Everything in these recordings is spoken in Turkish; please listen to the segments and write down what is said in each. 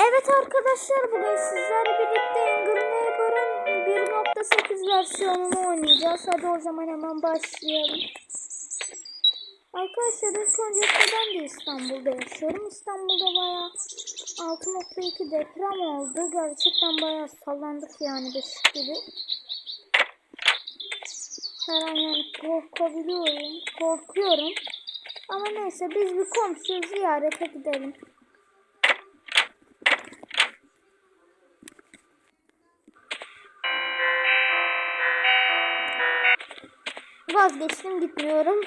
Evet arkadaşlar bugün sizlerle birlikte Angry Neighbor'ın 1.8 versiyonunu oynayacağız. Hadi o zaman hemen başlayalım. Arkadaşlar ilk öncelikle ben de İstanbul'da yaşıyorum. İstanbul'da bayağı 6.2 deprem oldu. Gerçekten bayağı sallandık yani beşik gibi. Her an yani korkabiliyorum. Korkuyorum. Ama neyse biz bir komşuyu ziyarete gidelim. Vazgeçtim gitmiyorum.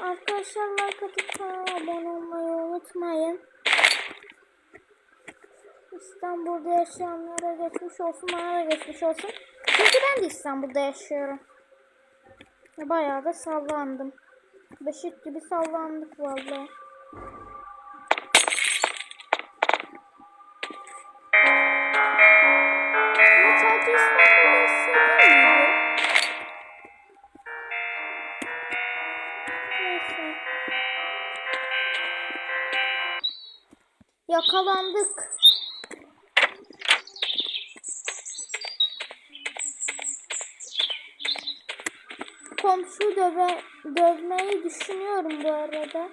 Arkadaşlar like atıp abone olmayı unutmayın. İstanbul'da yaşayanlara geçmiş olsun, bana da geçmiş olsun. Çünkü ben de İstanbul'da yaşıyorum. Bayağı da sallandım. Beşik gibi sallandık vallahi. Yakalandık. Komşu döve, dövmeyi düşünüyorum bu arada.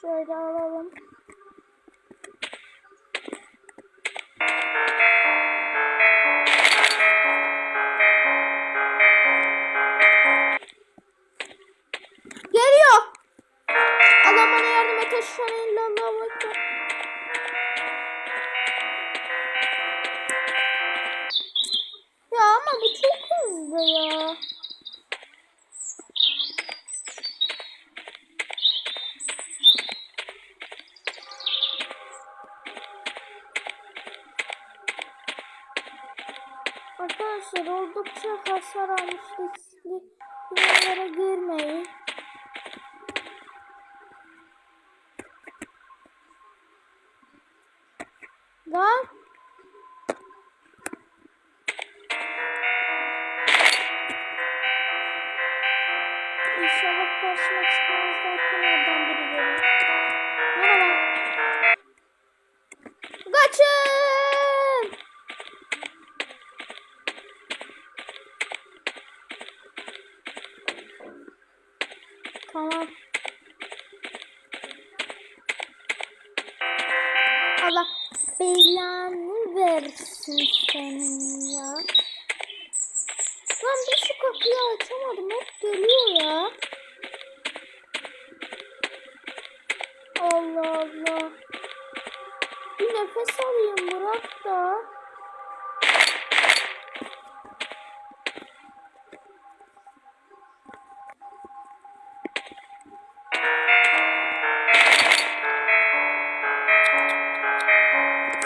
Şöyle alalım. Geliyor. Allah bana yardım et. İllallah ve ekber. Ya ama bu çok hızlı ya. Arkadaşlar oldukça hasar almış riskli girmeyin. Lan İnşallah karşıma çıkmaz derken oradan biri gelir. Tamam. Allah belanı versin senin ya. Lan bir şu kapıyı açamadım. Hep geliyor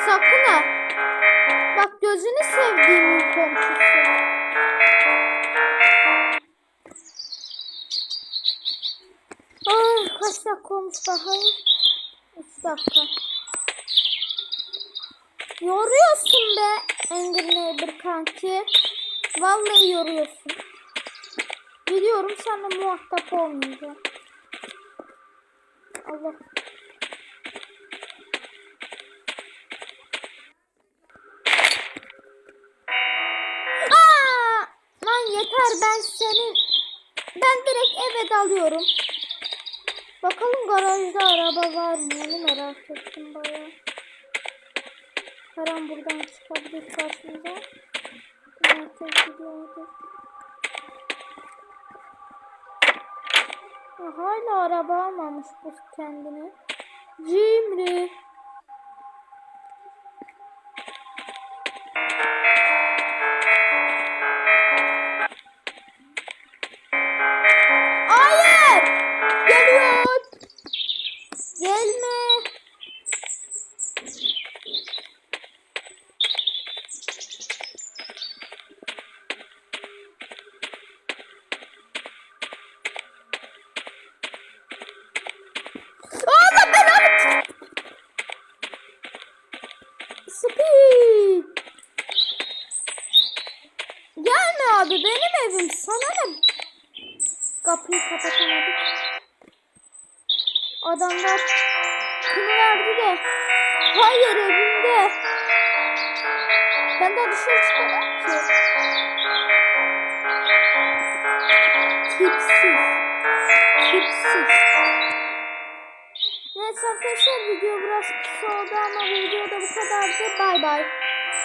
Sakın ha. Bak gözünü sevdiğimin komşusu. Ay kaç dakika olmuş daha? 3 dakika. Yoruyorsun be Angry Neighbor kanki. Vallahi yoruyorsun. Biliyorum seninle muhatap olmayacağım. Allah. Ben senin. Ben direkt eve dalıyorum. Bakalım garajda araba var mı? Onu merak ettim baya. Her an buradan çıkabilir karşımıza. Herkes gidiyordu. Ha, Hala araba almamış bu kendine. Cimri. Abi benim evim sana ne? Kapıyı kapatamadık. Adamlar kını verdi de. Hayır evimde. Ben de dışarı çıkamam ki. Tipsiz. Tipsiz. Neyse arkadaşlar video biraz kısa oldu ama videoda bu kadardı. Bay bay.